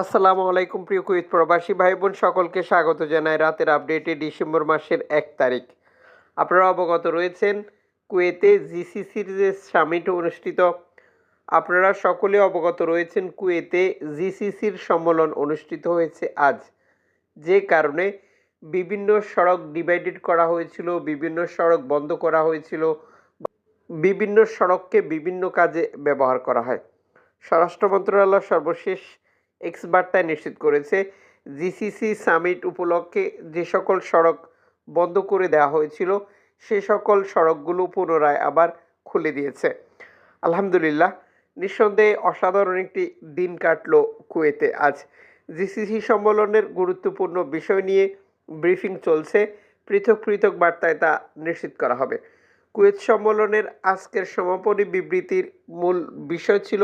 আসসালামু আলাইকুম, প্রিয় কুয়েত প্রবাসী ভাই বোন সকলকে স্বাগত জানাই রাতের আপডেটে ডিসেম্বর মাসের এক তারিখ। আপনারা অবগত রয়েছেন, কুয়েতে জিসিসির যে সামিট অনুষ্ঠিত। আপনারা সকলে অবগত রয়েছেন, কুয়েতে জিসিসির সম্মেলন অনুষ্ঠিত হয়েছে আজ। যে কারণে বিভিন্ন সড়ক ডিভাইডেড করা হয়েছিল, বিভিন্ন সড়ক বন্ধ করা হয়েছিল, বিভিন্ন সড়ককে বিভিন্ন কাজে ব্যবহার করা হয়। স্বরাষ্ট্র মন্ত্রণালয় সর্বশেষ এক্স বার্তায় নিশ্চিত করেছে, জিসিসি সামিট উপলক্ষে যে সকল সড়ক বন্ধ করে দেওয়া হয়েছিল, সে সকল সড়কগুলো পুনরায় আবার খুলে দিয়েছে। আলহামদুলিল্লাহ, নিঃসন্দেহে অসাধারণ একটি দিন কাটলো কুয়েতে। আজ জিসিসি সম্মেলনের গুরুত্বপূর্ণ বিষয় নিয়ে ব্রিফিং চলছে, পৃথক পৃথক বার্তায় তা নিশ্চিত করা হবে। কুয়েত সম্মেলনের আজকের সমাপনী বিবৃতির মূল বিষয় ছিল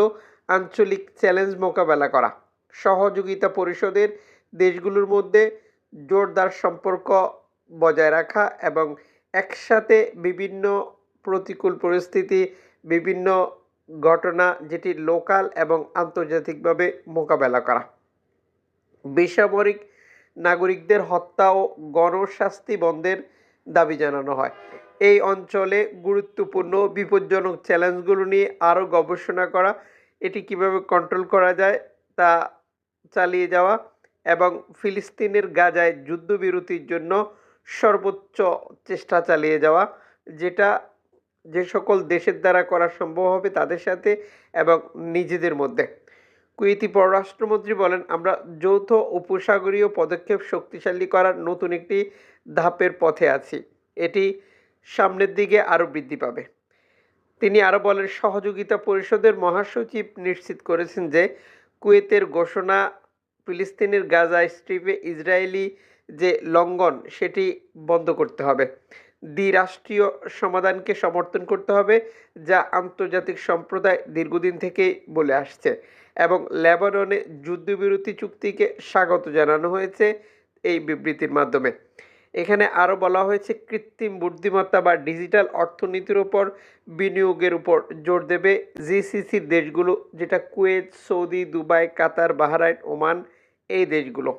আঞ্চলিক চ্যালেঞ্জ মোকাবেলা করা। সহযোগিতা পরিষদের দেশগুলোর মধ্যে জোরদার সম্পর্ক বজায় রাখা এবং একসাথে বিভিন্ন প্রতিকূল পরিস্থিতি, বিভিন্ন ঘটনা যেটি লোকাল এবং আন্তর্জাতিকভাবে মোকাবেলা করা। বেসামরিক নাগরিকদের হত্যা ও গণশাস্তি বন্ধের দাবি জানানো হয়। এই অঞ্চলে গুরুত্বপূর্ণ বিপজ্জনক চ্যালেঞ্জগুলো নিয়ে আরও গবেষণা করা, এটি কীভাবে কন্ট্রোল করা যায় তা চালিয়ে যাওয়া এবং ফিলিস্তিনের গাজায় যুদ্ধবিরতির জন্য সর্বোচ্চ চেষ্টা চালিয়ে যাওয়া, যেটা যে সকল দেশের দ্বারা করা সম্ভব হবে তাদের সাথে এবং নিজেদের মধ্যে। কুয়েতি পররাষ্ট্রমন্ত্রী বলেন, আমরা যৌথ উপসাগরীয় পদক্ষেপ শক্তিশালী করার নতুন একটি ধাপের পথে আছি। এটি সামনের দিকে আরও বৃদ্ধি পাবে। তিনি আরও বলেন, সহযোগিতা পরিষদের মহাসচিব নিশ্চিত করেছেন যে কুয়েতের ঘোষণা ফিলিস্তিনের গাজা স্ট্রিপে ইসরায়েলি যে লঙ্ঘন, সেটি বন্ধ করতে হবে। দ্বিরাষ্ট্রীয় সমাধানকে সমর্থন করতে হবে, যা আন্তর্জাতিক সম্প্রদায় দীর্ঘদিন থেকেই বলে আসছে এবং লেবাননে যুদ্ধবিরতি চুক্তিকে স্বাগত জানানো হয়েছে এই বিবৃতির মাধ্যমে। এখানে আরও বলা হয়েছে, কৃত্রিম বুদ্ধিমত্তা বা ডিজিটাল অর্থনীতির ওপর বিনিয়োগের উপর জোর দেবে জিসিসির দেশগুলো, যেটা Kuwait, Saudi, Dubai, Qatar, Bahrain, Oman, এই দেশগুলো।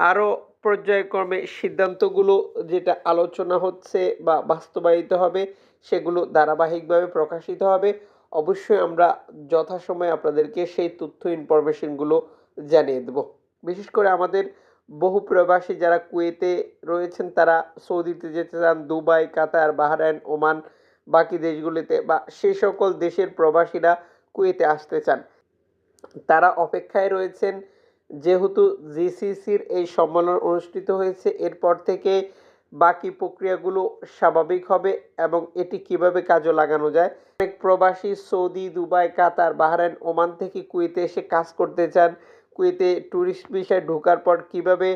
আরও পর্যায়ক্রমে সিদ্ধান্তগুলো যেটা আলোচনা হচ্ছে বা বাস্তবায়িত হবে, সেগুলো ধারাবাহিকভাবে প্রকাশিত হবে। অবশ্যই আমরা যথাসময়ে আপনাদেরকে সেই তথ্য ইনফরমেশনগুলো জানিয়ে দেব। বিশেষ করে আমাদের বহু প্রবাসী যারা কুয়েতে রয়েছেন, তারা সৌদিতে যেতে চান, দুবাই, কাতার, বাহরাইন, ওমান, বাকি দেশগুলিতে বা সে সকল দেশের প্রবাসীরা কুয়েতে আসতে চান। তারা অপেক্ষায় রয়েছেন, যেহেতু জিসিসির এই সম্মেলন অনুষ্ঠিত হয়েছে, এরপর থেকে বাকি প্রক্রিয়াগুলো স্বাভাবিক হবে এবং এটি কীভাবে কাজে লাগানো যায়। অনেক প্রবাসী Saudi, Dubai, Qatar, Bahrain, Oman থেকে কুয়েতে এসে কাজ করতে চান। কুয়েতে ট্যুরিস্ট ভিসায় ঢোকার পর কীভাবে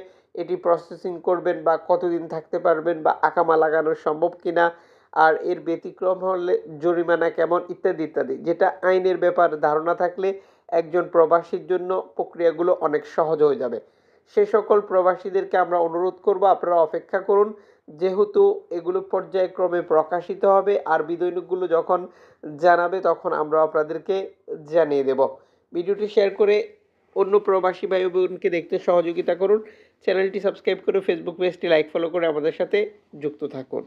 এটি প্রসেসিং করবেন বা কতদিন থাকতে পারবেন বা আকামা লাগানো সম্ভব কিনা, আর এর ব্যতিক্রম হলে জরিমানা কেমন, ইত্যাদি ইত্যাদি। যেটা আইনের ব্যাপার, ধারণা থাকলে একজন প্রবাসীর জন্য প্রক্রিয়াগুলো অনেক সহজ হয়ে যাবে। সে সকল প্রবাসীদেরকে আমরা অনুরোধ করব, আপনারা অপেক্ষা করুন। যেহেতু এগুলো পর্যায়ক্রমে প্রকাশিত হবে, আর বিদৈনিকগুলো যখন জানাবে, তখন আমরা আপনাদেরকে জানিয়ে দেব। ভিডিওটি শেয়ার করে অন্য প্রবাসী ভাই বোনকে দেখতে সহযোগিতা করুন। চ্যানেলটি সাবস্ক্রাইব করে ফেসবুক পেজটি লাইক ফলো করে আমাদের সাথে যুক্ত থাকুন।